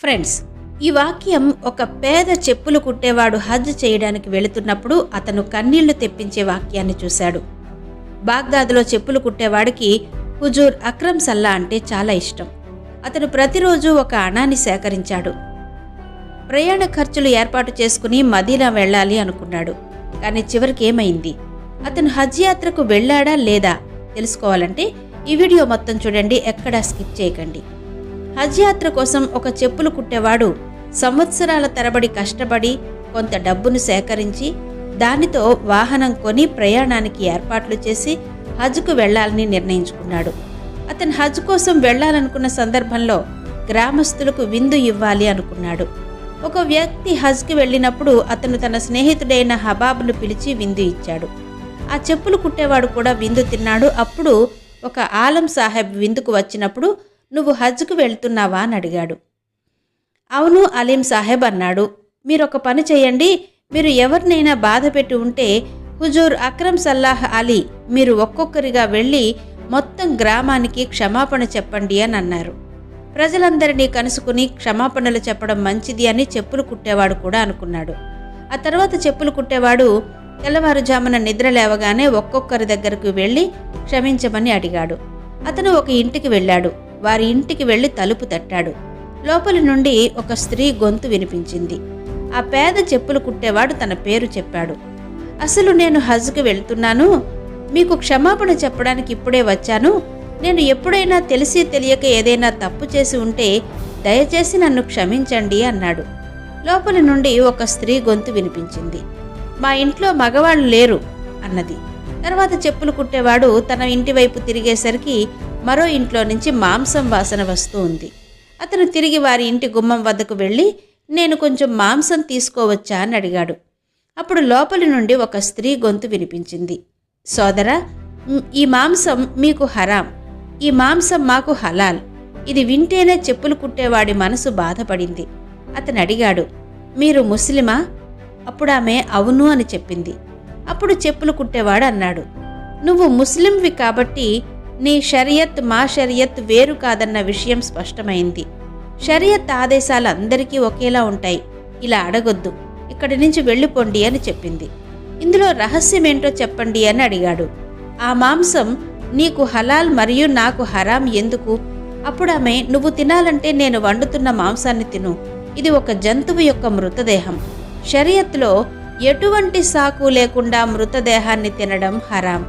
Friends ఈ వాక్యం ఒక పేద చెప్పులు కుట్టేవాడు హజ్ చేయడానికి వెళుతున్నప్పుడు అతను కన్నీళ్ళు తెప్పించే వాక్యాన్ని చూశాడు. బాగ్దాద్లో చెప్పులు కుట్టేవాడికి హుజూర్ అక్రమ్ సల్లా అంటే చాలా ఇష్టం. అతను ప్రతిరోజు ఒక అణాన్ని సేకరించాడు. ప్రయాణ ఖర్చులు ఏర్పాటు చేసుకుని మదీనా వెళ్ళాలి అనుకున్నాడు. కానీ చివరికి ఏమైంది? అతను హజ్ యాత్రకు వెళ్ళాడా లేదా తెలుసుకోవాలంటే ఈ వీడియో మొత్తం చూడండి ఎక్కడా స్కిప్ చేయకండి. హజ్ యాత్ర కోసం ఒక చెప్పులు కుట్టేవాడు. సంవత్సరాల తరబడి కష్టపడి కొంత డబ్బును సేకరించి దానితో వాహనం కొని ప్రయాణానికి ఏర్పాట్లు చేసి హజ్కు వెళ్ళాలని నిర్ణయించుకున్నాడు. అతను హజ్ కోసం వెళ్ళాలనుకున్న సందర్భంలో గ్రామస్తులకు విందు ఇవ్వాలి అనుకున్నాడు. ఒక వ్యక్తి హజ్కి వెళ్ళినప్పుడు అతను తన స్నేహితుడైన హబాబ్ను పిలిచి విందు ఇచ్చాడు. ఆ చెప్పులు కుట్టేవాడు కూడా విందు తిన్నాడు. అప్పుడు ఒక ఆలం సాహెబ్ విందుకు వచ్చినప్పుడు నువ్వు హజ్కు వెళ్తున్నావా అని అడిగాడు. అవును అలీం సాహెబ్ అన్నాడు. మీరు ఒక పని చేయండి. మీరు ఎవరినైనా బాధ పెట్టి ఉంటే హుజూర్ అక్రమ్ సల్లాహ్ అలీ మీరు ఒక్కొక్కరిగా వెళ్ళి మొత్తం గ్రామానికి క్షమాపణ చెప్పండి అని అన్నారు. ప్రజలందరినీ కనుసుకుని క్షమాపణలు చెప్పడం మంచిది అని చెప్పులు కుట్టేవాడు కూడా అనుకున్నాడు. ఆ తర్వాత చెప్పులు కుట్టేవాడు తెల్లవారుజామున నిద్ర లేవగానే ఒక్కొక్కరి దగ్గరకు వెళ్ళి క్షమించమని అడిగాడు. అతను ఒక ఇంటికి వెళ్ళాడు. వారి ఇంటికి వెళ్ళి తలుపు తట్టాడు. లోపలి నుండి ఒక స్త్రీ గొంతు వినిపించింది. ఆ పేద చెప్పులు కుట్టేవాడు తన పేరు చెప్పాడు. అసలు నేను హజ్కి వెళ్తున్నాను. మీకు క్షమాపణ చెప్పడానికి ఇప్పుడే వచ్చాను. నేను ఎప్పుడైనా తెలిసి తెలియక ఏదైనా తప్పు చేసి ఉంటే దయచేసి నన్ను క్షమించండి అన్నాడు. లోపలి నుండి ఒక స్త్రీ గొంతు వినిపించింది. మా ఇంట్లో మగవాళ్ళు లేరు అన్నది. తర్వాత చెప్పులు కుట్టేవాడు తన ఇంటి వైపు తిరిగేసరికి మరో ఇంట్లో నుంచి మాంసం వాసన వస్తూ ఉంది. అతను తిరిగి వారి ఇంటి గుమ్మం వద్దకు వెళ్ళి నేను కొంచెం మాంసం తీసుకోవచ్చా? అని అడిగాడు. అప్పుడు లోపలి నుండి ఒక స్త్రీ గొంతు వినిపించింది. సోదరా ఈ మాంసం మీకు హరాం. ఈ మాంసం మాకు హలాల్. ఇది వింటేనే చెప్పులు కుట్టేవాడి మనసు బాధపడింది. అతను అడిగాడు. మీరు ముస్లిమా? అప్పుడు ఆమె అవును అని చెప్పింది. అప్పుడు చెప్పులు కుట్టేవాడు అన్నాడు. నువ్వు ముస్లింవి కాబట్టి నీ షరియత్ మా షరియత్ వేరు కాదన్న విషయం స్పష్టమైంది. షరియత్ ఆదేశాలు అందరికీ ఒకేలా ఉంటాయి. ఇలా అడగొద్దు. ఇక్కడి నుంచి వెళ్ళిపోండి అని చెప్పింది. ఇందులో రహస్యమేంటో చెప్పండి అని అడిగాడు. ఆ మాంసం నీకు హలాల్ మరియు నాకు హరాం ఎందుకు? అప్పుడు ఆమె నువ్వు తినాలంటే నేను వండుతున్న మాంసాన్ని తిను. ఇది ఒక జంతువు యొక్క మృతదేహం. షరియత్లో ఎటువంటి సాకు లేకుండా మృతదేహాన్ని తినడం హరాం.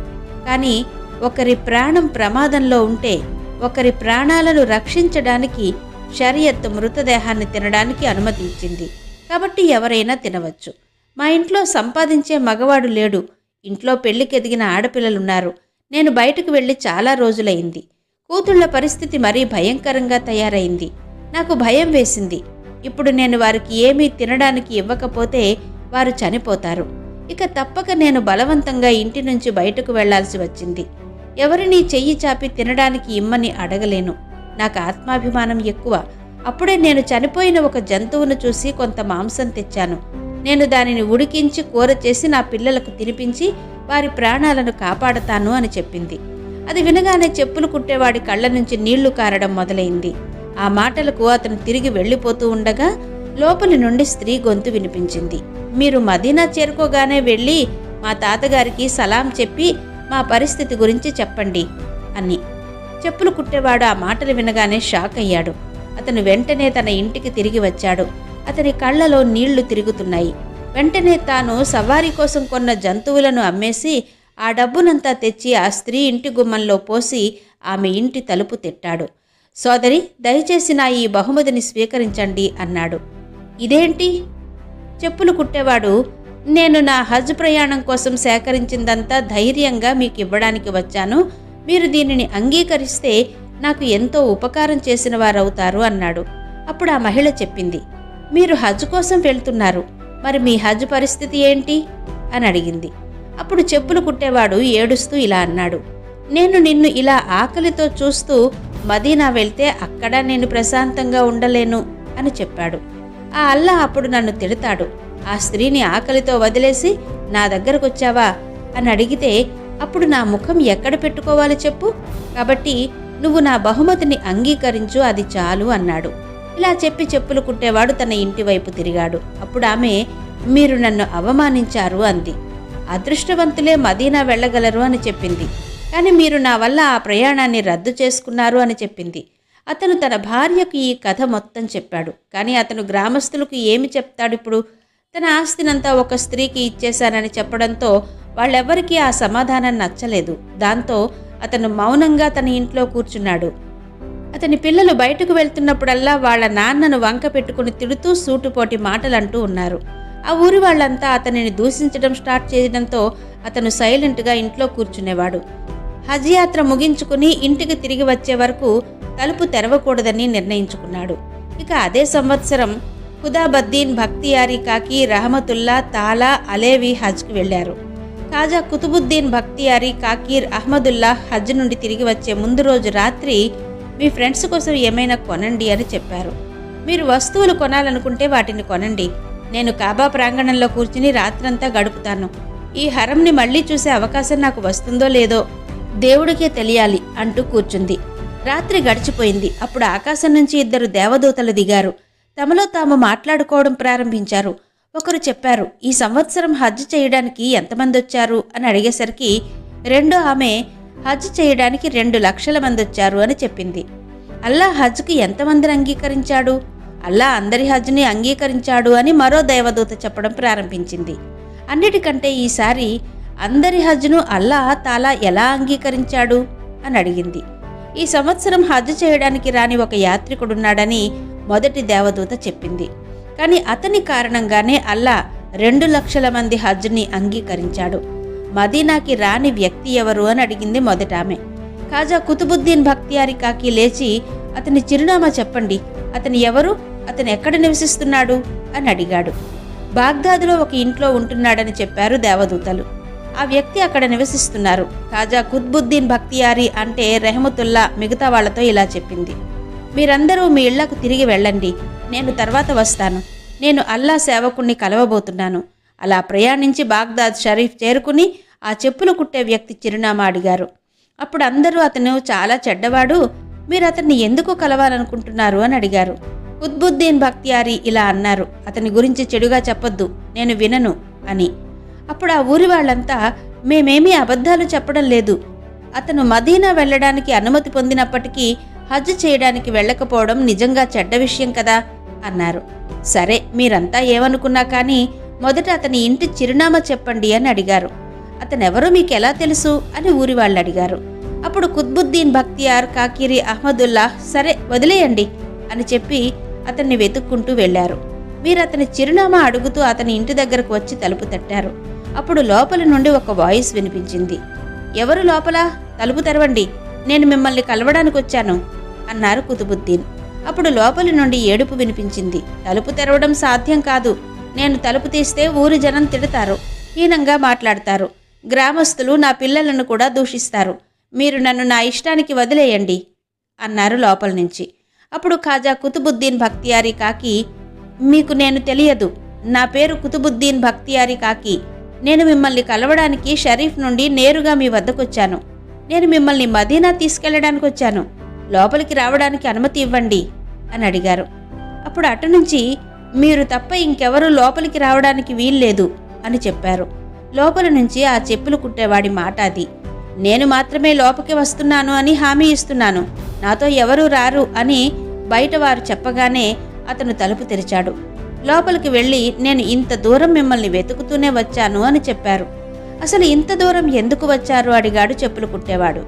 కానీ ఒకరి ప్రాణం ప్రమాదంలో ఉంటే ఒకరి ప్రాణాలను రక్షించడానికి షరియత్ మృతదేహాన్ని తినడానికి అనుమతించింది. కాబట్టి ఎవరైనా తినవచ్చు. మా ఇంట్లో సంపాదించే మగవాడు లేడు. ఇంట్లో పెళ్ళికెదిగిన ఆడపిల్లలున్నారు. నేను బయటకు వెళ్ళి చాలా రోజులైంది. కూతుళ్ళ పరిస్థితి మరీ భయంకరంగా తయారైంది. నాకు భయం వేసింది. ఇప్పుడు నేను వారికి ఏమీ తినడానికి ఇవ్వకపోతే వారు చనిపోతారు. ఇక తప్పక నేను బలవంతంగా ఇంటి నుంచి బయటకు వెళ్ళాల్సి వచ్చింది. ఎవరిని చెయ్యి చాపి తినడానికి ఇమ్మని అడగలేను. నాకు ఆత్మాభిమానం ఎక్కువ. అప్పుడే నేను చనిపోయిన ఒక జంతువును చూసి కొంత మాంసం తెచ్చాను. నేను దానిని ఉడికించి కూర చేసి నా పిల్లలకు తినిపించి వారి ప్రాణాలను కాపాడతాను అని చెప్పింది. అది వినగానే చెప్పులు కుట్టేవాడి కళ్ళ నుంచి నీళ్ళు కారడం మొదలైంది. ఆ మాటలకు అతను తిరిగి వెళ్ళిపోతూ ఉండగా లోపలి నుండి స్త్రీ గొంతు వినిపించింది. మీరు మదీనా చేరుకోగానే వెళ్ళి మా తాతగారికి సలాం చెప్పి మా పరిస్థితి గురించి చెప్పండి అని. చెప్పులు కుట్టేవాడు ఆ మాటలు వినగానే షాక్ అయ్యాడు. అతను వెంటనే తన ఇంటికి తిరిగి వచ్చాడు. అతని కళ్ళలో నీళ్ళు తిరుగుతున్నాయి. వెంటనే తాను సవారీ కోసం కొన్న జంతువులను అమ్మేసి ఆ డబ్బునంతా తెచ్చి ఆ స్త్రీ ఇంటి గుమ్మంలో పోసి ఆమె ఇంటి తలుపు తిట్టాడు. సోదరి దయచేసి నా ఈ బహుమతిని స్వీకరించండి అన్నాడు. ఇదేంటి? చెప్పులు కుట్టేవాడు నేను నా హజ్ ప్రయాణం కోసం సేకరించిందంతా ధైర్యంగా మీకు ఇవ్వడానికి వచ్చాను. మీరు దీనిని అంగీకరిస్తే నాకు ఎంతో ఉపకారం చేసిన వారవుతారు అన్నాడు. అప్పుడు ఆ మహిళ చెప్పింది మీరు హజ్ కోసం వెళ్తున్నారు. మరి మీ హజ్ పరిస్థితి ఏంటి? అని అడిగింది. అప్పుడు చెప్పులు కుట్టేవాడు ఏడుస్తూ ఇలా అన్నాడు నేను నిన్ను ఇలా ఆకలితో చూస్తూ మదీనా వెళ్తే అక్కడ నేను ప్రశాంతంగా ఉండలేను అని చెప్పాడు. ఆ అల్లా అప్పుడు నన్ను తిడతాడు ఆ స్త్రీని ఆకలితో వదిలేసి నా దగ్గరకు వచ్చావా అని అడిగితే అప్పుడు నా ముఖం ఎక్కడ పెట్టుకోవాలి చెప్పు? కాబట్టి నువ్వు నా బహుమతిని అంగీకరించు అది చాలు అన్నాడు. ఇలా చెప్పి చెప్పులు కుట్టేవాడు తన ఇంటి వైపు తిరిగాడు. అప్పుడు ఆమె మీరు నన్ను అవమానించారు అంది. అదృష్టవంతులే మదీనా వెళ్ళగలరు అని చెప్పింది. కానీ మీరు నా వల్ల ఆ ప్రయాణాన్ని రద్దు చేసుకున్నారు అని చెప్పింది. అతను తన భార్యకు ఈ కథ మొత్తం చెప్పాడు. కానీ అతను గ్రామస్తులకు ఏమి చెప్తాడు ఇప్పుడు? తన ఆస్తినంతా ఒక స్త్రీకి ఇచ్చేశానని చెప్పడంతో వాళ్ళెవ్వరికీ ఆ సమాధానం నచ్చలేదు. దాంతో అతను మౌనంగా తన ఇంట్లో కూర్చున్నాడు. అతని పిల్లలు బయటకు వెళ్తున్నప్పుడల్లా వాళ్ళ నాన్నను వంక పెట్టుకుని తిడుతూ సూటుపోటి మాటలంటూ ఉన్నారు. ఆ ఊరి వాళ్ళంతా అతనిని దూషించడం స్టార్ట్ చేయడంతో అతను సైలెంట్గా ఇంట్లో కూర్చునేవాడు. హజ్ యాత్ర ముగించుకుని ఇంటికి తిరిగి వచ్చే వరకు తలుపు తెరవకూడదని నిర్ణయించుకున్నాడు. ఇక అదే సంవత్సరం ఖుదాబద్దీన్ భక్తియారి కాకి రహమతుల్లా తాలా అలేవి హజ్కి వెళ్ళారు కాజా కుతుబుద్దీన్ భక్తియారీ కాకీర్ అహ్మదుల్లా హజ్ నుండి తిరిగి వచ్చే ముందు రోజు రాత్రి మీ ఫ్రెండ్స్ కోసం ఏమైనా కొనండి అని చెప్పారు. మీరు వస్తువులు కొనాలనుకుంటే వాటిని కొనండి. నేను కాబా ప్రాంగణంలో కూర్చుని రాత్రంతా గడుపుతాను. ఈ హరంని మళ్ళీ చూసే అవకాశం నాకు వస్తుందో లేదో దేవుడికే తెలియాలి అంటూ కూర్చుంది. రాత్రి గడిచిపోయింది. అప్పుడు ఆకాశం నుంచి ఇద్దరు దేవదూతలు దిగారు. తమలో తాము మాట్లాడుకోవడం ప్రారంభించారు. ఒకరు చెప్పారు ఈ సంవత్సరం హజ్ చేయడానికి ఎంతమంది వచ్చారు అని అడిగేసరికి రెండో ఆమె హజ్ చేయడానికి రెండు లక్షల మంది వచ్చారు అని చెప్పింది. అల్లా హజ్కి ఎంతమందిని అంగీకరించాడు? అల్లా అందరి హజ్ని అంగీకరించాడు అని మరో దైవదూత చెప్పడం ప్రారంభించింది. అన్నిటికంటే ఈసారి అందరి హజ్ను అల్లా తాలా ఎలా అంగీకరించాడు? అని అడిగింది. ఈ సంవత్సరం హజ్ చేయడానికి రాని ఒక యాత్రికుడున్నాడని మొదటి దేవదూత చెప్పింది. కానీ అతని కారణంగానే అల్లా రెండు లక్షల మంది హజ్ని అంగీకరించాడు. మదీనాకి రాని వ్యక్తి ఎవరు అని అడిగింది మొదట ఆమె. కాజా కుతుబుద్దీన్ భక్తియారి కాకి లేచి అతని చిరునామా చెప్పండి. అతను ఎవరు? అతను ఎక్కడ నివసిస్తున్నాడు? అని అడిగాడు. బాగ్దాదులో ఒక ఇంట్లో ఉంటున్నాడని చెప్పారు దేవదూతలు. ఆ వ్యక్తి అక్కడ నివసిస్తున్నారు. కాజా కుత్బుద్దీన్ భక్తియారి అంటే రెహమతుల్లా మిగతా వాళ్ళతో ఇలా చెప్పింది. మీరందరూ మీ ఇళ్ళకు తిరిగి వెళ్ళండి. నేను తర్వాత వస్తాను. నేను అల్లా సేవకుణ్ణి కలవబోతున్నాను. అలా ప్రయాణించి బాగ్దాద్ షరీఫ్ చేరుకుని ఆ చెప్పులు కుట్టే వ్యక్తి చిరునామా అడిగారు. అప్పుడు అందరూ అతను చాలా చెడ్డవాడు మీరు అతన్ని ఎందుకు కలవాలనుకుంటున్నారు అని అడిగారు. ఉద్బుద్దీన్ భక్తియారి ఇలా అన్నారు అతని గురించి చెడుగా చెప్పొద్దు నేను వినను అని. అప్పుడు ఆ ఊరి వాళ్ళంతా మేమేమీ అబద్ధాలు చెప్పడం లేదు. అతను మదీనా వెళ్ళడానికి అనుమతి పొందినప్పటికీ హజ్ చేయడానికి వెళ్ళకపోవడం నిజంగా చెడ్డ విషయం కదా అన్నారు. సరే మీరంతా ఏమనుకున్నా కానీ మొదట అతని ఇంటి చిరునామా చెప్పండి అని అడిగారు. అతనెవరో మీకు ఎలా తెలుసు అని ఊరి వాళ్ళు అడిగారు అప్పుడు కుత్బుద్దీన్ బక్తియార్ కాకిరి అహ్మదుల్లా సరే వదిలేయండి అని చెప్పి అతన్ని వెతుక్కుంటూ వెళ్ళారు. మీరు అతని చిరునామా అడుగుతూ అతని ఇంటి దగ్గరకు వచ్చి తలుపు తట్టారు. అప్పుడు లోపల నుండి ఒక వాయిస్ వినిపించింది. ఎవరు లోపల? తలుపు తెరవండి. నేను మిమ్మల్ని కలవడానికి వచ్చాను అన్నారు కుతుబుద్దీన్. అప్పుడు లోపలి నుండి ఏడుపు వినిపించింది. తలుపు తెరవడం సాధ్యం కాదు. నేను తలుపు తీస్తే ఊరి జనం తిడతారు. హీనంగా మాట్లాడతారు. గ్రామస్తులు నా పిల్లలను కూడా దూషిస్తారు. మీరు నన్ను నా ఇష్టానికి వదిలేయండి అన్నారు లోపల నుంచి. అప్పుడు ఖాజా కుతుబుద్దీన్ భక్తియారి కాకి మీకు నేను తెలియదు. నా పేరు కుతుబుద్దీన్ భక్తియారి కాకి. నేను మిమ్మల్ని కలవడానికి షరీఫ్ నుండి నేరుగా మీ వద్దకొచ్చాను. నేను మిమ్మల్ని మదీనా తీసుకెళ్ళడానికి వచ్చాను లోపలికి రావడానికి అనుమతి ఇవ్వండి అని అడిగారు. అప్పుడు అటు నుంచి మీరు తప్ప ఇంకెవరూ లోపలికి రావడానికి వీల్లేదు అని చెప్పారు. లోపల నుంచి ఆ చెప్పులు కుట్టేవాడి మాట అది. నేను మాత్రమే లోపలికి వస్తున్నాను అని హామీ ఇస్తున్నాను. నాతో ఎవరూ రారు అని బయట వారు చెప్పగానే అతను తలుపు తెరిచాడు. లోపలికి వెళ్ళి నేను ఇంత దూరం మిమ్మల్ని వెతుకుతూనే వచ్చాను అని చెప్పారు. అసలు ఇంత దూరం ఎందుకు వచ్చారు? అడిగాడు చెప్పులు కుట్టేవాడు.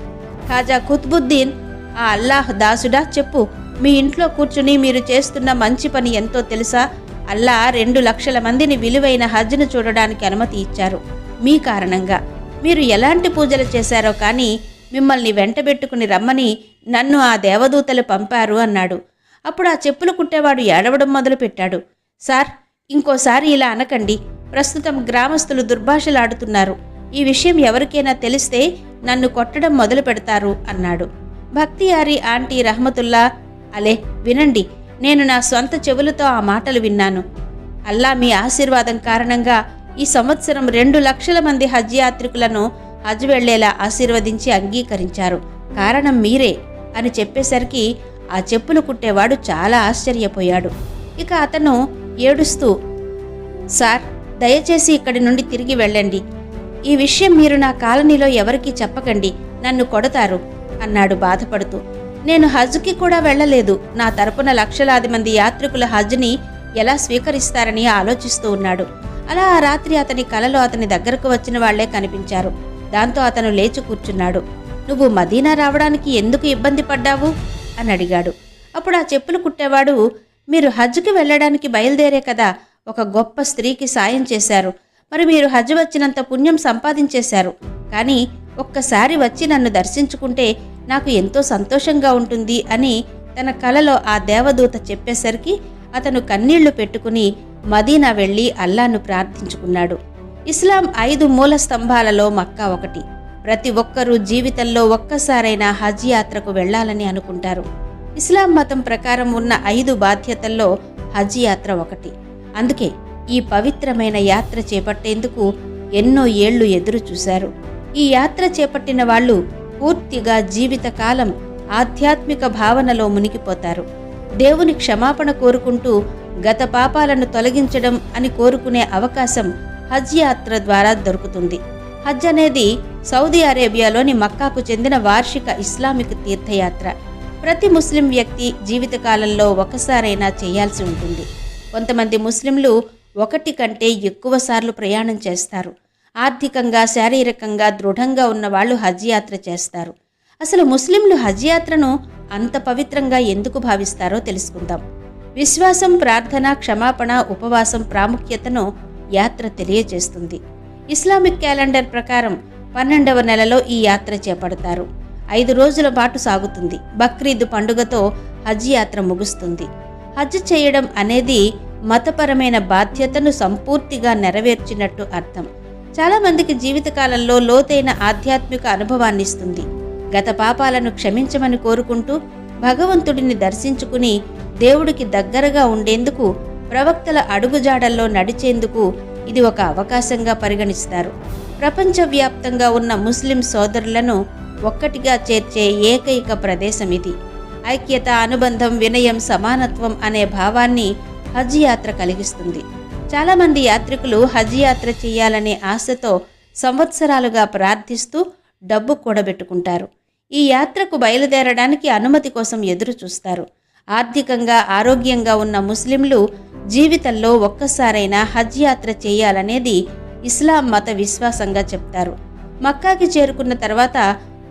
ఖాజా కుత్బుద్దీన్ ఆ అల్లాహ్ దాసుడా చెప్పు. మీ ఇంట్లో కూర్చుని మీరు చేస్తున్న మంచి పని ఎంతో తెలుసా? అల్లా రెండు లక్షల మందిని విలువైన హజ్ను చూడడానికి అనుమతి ఇచ్చారు. మీ కారణంగా. మీరు ఎలాంటి పూజలు చేశారో కానీ మిమ్మల్ని వెంటబెట్టుకుని రమ్మని నన్ను ఆ దేవదూతలు పంపారు అన్నాడు. అప్పుడు ఆ చెప్పులు కుట్టేవాడు ఏడవడం మొదలుపెట్టాడు. సార్ ఇంకోసారి ఇలా అనకండి. ప్రస్తుతం గ్రామస్తులు దుర్భాషలాడుతున్నారు. ఈ విషయం ఎవరికైనా తెలిస్తే నన్ను కొట్టడం మొదలు పెడతారు అన్నాడు. భక్తియారి ఆంటీ రహమతుల్లా అలే వినండి నేను నా స్వంత చెవులతో ఆ మాటలు విన్నాను. అల్లా మీ ఆశీర్వాదం కారణంగా ఈ సంవత్సరం రెండు లక్షల మంది హజ్ యాత్రికులను హజ్ వెళ్ళేలా ఆశీర్వదించి అంగీకరించారు. కారణం మీరే అని చెప్పేసరికి ఆ చెప్పులు కుట్టేవాడు చాలా ఆశ్చర్యపోయాడు. ఇక అతను ఏడుస్తూ సార్ దయచేసి ఇక్కడి నుండి తిరిగి వెళ్ళండి. ఈ విషయం మీరు నా కాలనీలో ఎవరికీ చెప్పకండి. నన్ను కొడతారు. అన్నాడు బాధపడుతూ. నేను హజ్కి కూడా వెళ్ళలేదు. నా తరపున లక్షలాది మంది యాత్రికుల హజ్ని ఎలా స్వీకరిస్తారని ఆలోచిస్తూ ఉన్నాడు. అలా ఆ రాత్రి అతని కలలో అతని దగ్గరకు వచ్చిన వాళ్ళే కనిపించారు. దాంతో అతను లేచి కూర్చున్నాడు. నువ్వు మదీనా రావడానికి ఎందుకు ఇబ్బంది పడ్డావు? అని అడిగాడు. అప్పుడు ఆ చెప్పులు కుట్టేవాడు మీరు హజ్కి వెళ్ళడానికి బయలుదేరే కదా ఒక గొప్ప స్త్రీకి సాయం చేశారు. మరి మీరు హజ్ వచ్చినంత పుణ్యం సంపాదించేశారు. కానీ ఒక్కసారి వచ్చి నన్ను దర్శించుకుంటే నాకు ఎంతో సంతోషంగా ఉంటుంది అని తన కలలో ఆ దేవదూత చెప్పేసరికి అతను కన్నీళ్ళు పెట్టుకుని మదీనా వెళ్ళి అల్లాను ప్రార్థించుకున్నాడు. ఇస్లాం ఐదు మూల స్తంభాలలో మక్కా ఒకటి. ప్రతి ఒక్కరూ జీవితంలో ఒక్కసారైనా హజ్ యాత్రకు వెళ్ళాలని అనుకుంటారు. ఇస్లాం మతం ప్రకారం ఉన్న ఐదు బాధ్యతల్లో హజ్ యాత్ర ఒకటి. అందుకే ఈ పవిత్రమైన యాత్ర చేపట్టేందుకు ఎన్నో ఏళ్ళు ఎదురు చూశారు ఈ యాత్ర చేపట్టిన వాళ్ళు పూర్తిగా జీవితకాలం ఆధ్యాత్మిక భావనలో మునిగిపోతారు. దేవుని క్షమాపణ కోరుకుంటూ గత పాపాలను తొలగించడం అని కోరుకునే అవకాశం హజ్ యాత్ర ద్వారా దొరుకుతుంది. హజ్ అనేది సౌదీ అరేబియాలోని మక్కాకు చెందిన వార్షిక ఇస్లామిక్ తీర్థయాత్ర. ప్రతి ముస్లిం వ్యక్తి జీవితకాలంలో ఒకసారైనా చేయాల్సి ఉంటుంది. కొంతమంది ముస్లింలు ఒకటి కంటే ఎక్కువ సార్లు ప్రయాణం చేస్తారు. ఆర్థికంగా శారీరకంగా దృఢంగా ఉన్న వాళ్ళు హజ్ యాత్ర చేస్తారు. అసలు ముస్లింలు హజ్ యాత్రను అంత పవిత్రంగా ఎందుకు భావిస్తారో తెలుసుకుందాం. విశ్వాసం ప్రార్థన క్షమాపణ ఉపవాసం ప్రాముఖ్యతను యాత్ర తెలియజేస్తుంది. ఇస్లామిక్ క్యాలెండర్ ప్రకారం పన్నెండవ నెలలో ఈ యాత్ర చేపడతారు. ఐదు రోజుల పాటు సాగుతుంది. బక్రీద్ పండుగతో హజ్ యాత్ర ముగుస్తుంది. హజ్ చేయడం అనేది మతపరమైన బాధ్యతను సంపూర్తిగా నెరవేర్చినట్టు అర్థం. చాలామందికి జీవితకాలంలో లోతైన ఆధ్యాత్మిక అనుభవాన్ని ఇస్తుంది. గత పాపాలను క్షమించమని కోరుకుంటూ భగవంతుడిని దర్శించుకుని దేవుడికి దగ్గరగా ఉండేందుకు ప్రవక్తల అడుగుజాడల్లో నడిచేందుకు ఇది ఒక అవకాశంగా పరిగణిస్తారు. ప్రపంచవ్యాప్తంగా ఉన్న ముస్లిం సోదరులను ఒక్కటిగా చేర్చే ఏకైక ప్రదేశం ఇది. ఐక్యత అనుబంధం వినయం సమానత్వం అనే భావాన్ని హజ్ యాత్ర కలిగిస్తుంది. చాలామంది యాత్రికులు హజ్ యాత్ర చేయాలనే ఆశతో సంవత్సరాలుగా ప్రార్థిస్తూ డబ్బు కూడబెట్టుకుంటారు. ఈ యాత్రకు బయలుదేరడానికి అనుమతి కోసం ఎదురు చూస్తారు ఆర్థికంగా ఆరోగ్యంగా ఉన్న ముస్లింలు జీవితంలో ఒక్కసారైనా హజ్ యాత్ర చేయాలనేది ఇస్లాం మత విశ్వాసంగా చెప్తారు. మక్కాకి చేరుకున్న తర్వాత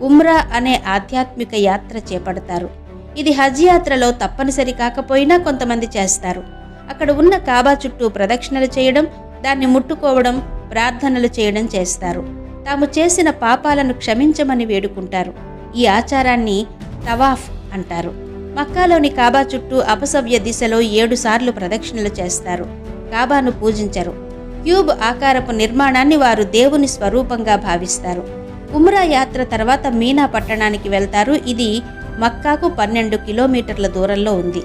ఉమ్రా అనే ఆధ్యాత్మిక యాత్ర చేపడతారు. ఇది హజ్ యాత్రలో తప్పనిసరి కాకపోయినా కొంతమంది చేస్తారు. అక్కడ ఉన్న కాబా చుట్టూ ప్రదక్షిణలు చేయడం దాన్ని ముట్టుకోవడం ప్రార్థనలు చేయడం చేస్తారు. తాము చేసిన పాపాలను క్షమించమని వేడుకుంటారు. ఈ ఆచారాన్ని తవాఫ్ అంటారు. మక్కాలోని కాబా చుట్టూ అపసవ్య దిశలో ఏడు సార్లు ప్రదక్షిణలు చేస్తారు. కాబాను పూజించరు. క్యూబ్ ఆకారపు నిర్మాణాన్ని వారు దేవుని స్వరూపంగా భావిస్తారు. ఉమ్రా యాత్ర తర్వాత మీనా పట్టణానికి వెళ్తారు. ఇది మక్కాకు పన్నెండు కిలోమీటర్ల దూరంలో ఉంది.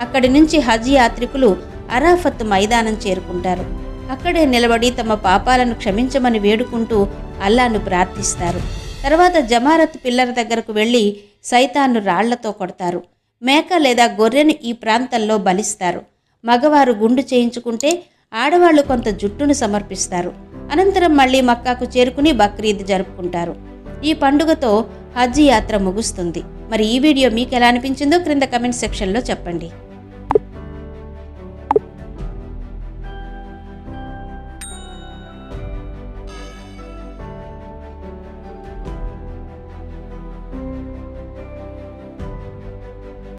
అక్కడి నుంచి హజ్ యాత్రికులు అరాఫత్ మైదానం చేరుకుంటారు. అక్కడే నిలబడి తమ పాపాలను క్షమించమని వేడుకుంటూ అల్లాను ప్రార్థిస్తారు. తర్వాత జమారత్ పిల్లల దగ్గరకు వెళ్ళి సైతాన్ను రాళ్ళతో కొడతారు. మేక లేదా గొర్రెను ఈ ప్రాంతంలో బలిస్తారు. మగవారు గుండు చేయించుకుంటే ఆడవాళ్ళు కొంత జుట్టును సమర్పిస్తారు. అనంతరం మళ్ళీ మక్కాకు చేరుకుని బక్రీద్ జరుపుకుంటారు. ఈ పండుగతో హజ్ యాత్ర ముగుస్తుంది. మరి ఈ వీడియో మీకు ఎలా అనిపించిందో క్రింద కమెంట్ సెక్షన్లో చెప్పండి.